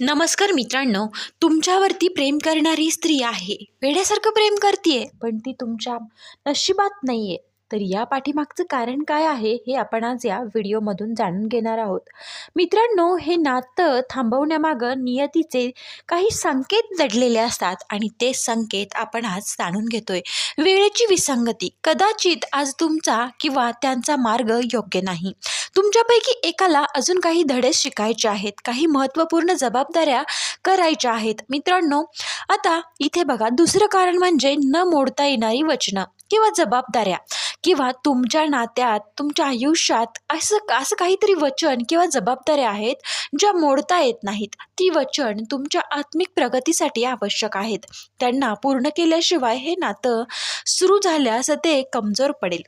नमस्कार मित्रांनो तुमच्यावरती प्रेम करणारी स्त्री आहे. वेड्यासारखं प्रेम करते पण ती तुमच्या नशिबात नाही आहे तर या पाठीमागचं कारण काय आहे हे आपण आज या व्हिडिओमधून जाणून घेणार आहोत. मित्रांनो हे नातं थांबवण्यामागं नियतीचे काही संकेत दडलेले असतात आणि ते संकेत आपण आज जाणून घेतोय. वेळेची विसंगती कदाचित आज तुमचा किंवा त्यांचा मार्ग योग्य नाही. तुमच्यापैकी एकाला अजून काही धडे शिकायचे आहेत काही महत्त्वपूर्ण जबाबदाऱ्या करायच्या आहेत. मित्रांनो आता इथे बघा दुसरं कारण म्हणजे न मोडता येणारी वचनं किंवा जबाबदाऱ्या. किंवा तुमच्या नात्यात तुमच्या आयुष्यात असं असं काहीतरी वचन किंवा जबाबदाऱ्या आहेत ज्या मोडता येत नाहीत. ती वचन तुमच्या आत्मिक प्रगतीसाठी आवश्यक आहेत. त्यांना पूर्ण केल्याशिवाय हे नातं सुरू झाल्यास ते कमजोर पडेल.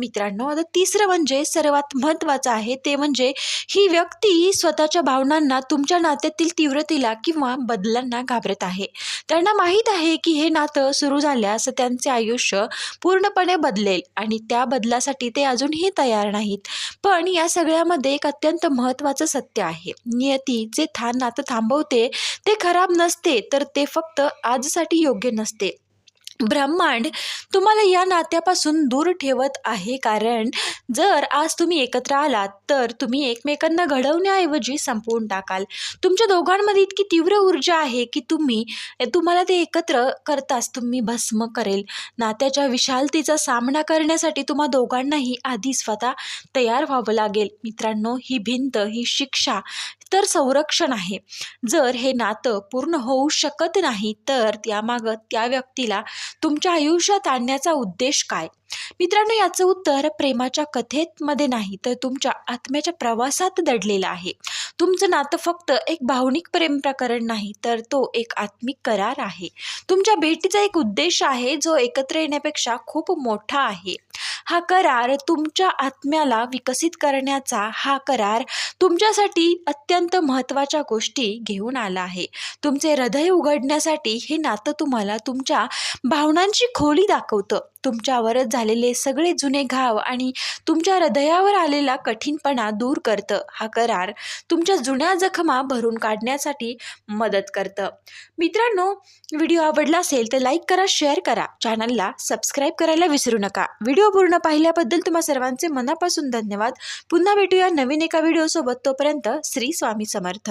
मित्रांनो आता तिसरं म्हणजे सर्वात महत्त्वाचं आहे ते म्हणजे ही व्यक्ती स्वतःच्या भावनांना तुमच्या नात्यातील तीव्रतेला किंवा बदलांना घाबरत आहे. त्यांना माहीत आहे की हे नातं सुरू झाल्यास त्यांचे आयुष्य पूर्णपणे बदलेल आणि त्या बदलासाठी ते अजूनही तयार नाहीत. पण या सगळ्यामध्ये एक अत्यंत महत्त्वाचं सत्य आहे. नियती जे थान नातं थांबवते ते खराब नसते तर ते फक्त आजसाठी योग्य नसते. ब्रह्मांड तुम्हाला या नात्यापासून दूर ठेवत आहे. कारण जर आज तुम्ही एकत्र आलात तर तुम्ही एकमेकांना घडवण्याऐवजी संपवून टाकाल. तुमच्या दोघांमध्ये इतकी तीव्र ऊर्जा आहे की तुम्ही तुम्हाला ते एकत्र करताच तुम्ही भस्म करेल. नात्याच्या विशालतेचा सामना करण्यासाठी तुम्हा दोघांनाही आधी स्वतः तयार व्हावं लागेल. मित्रांनो ही भिंत ही शिक्षा तर संरक्षण आहे. जर हे नातं पूर्ण होऊ शकत नाही तर त्यामागं त्या व्यक्तीला तुमच्या आयुष्यात आणण्याचा उद्देश काय? मित्रांनो याचं उत्तर प्रेमाच्या कथेमध्ये नाही तर तुमच्या आत्म्याच्या प्रवासात दडलेलं आहे. तुमचं नातं फक्त एक भावनिक प्रेम प्रकरण नाही तर तो एक आत्मिक करार आहे. तुमच्या भेटीचा एक उद्देश आहे जो एकत्र येण्यापेक्षा खूप मोठा आहे. हा करार तुमच्या आत्म्याला विकसित करण्याचा हा करार तुमच्यासाठी अत्यंत महत्त्वाच्या गोष्टी घेऊन आला आहे. तुमचे हृदय उघडण्यासाठी हे नातं तुम्हाला तुमच्या भावनांची खोली दाखवतं. तुमच्यावरच झालेले सगळे जुने घाव आणि तुमच्या हृदयावर आलेला कठीणपणा दूर करतं. हा करार तुमच्या जुन्या जखमा भरून काढण्यासाठी मदत करतं. मित्रांनो व्हिडिओ आवडला असेल तर लाईक करा शेअर करा. चॅनलला सबस्क्राईब करायला विसरू नका. व्हिडिओ पूर्ण पाहिल्याबद्दल तुम्हा सर्वांचे मनापासून धन्यवाद. पुन्हा भेटूया नवीन एका व्हिडिओसोबत. तोपर्यंत श्री स्वामी समर्थ.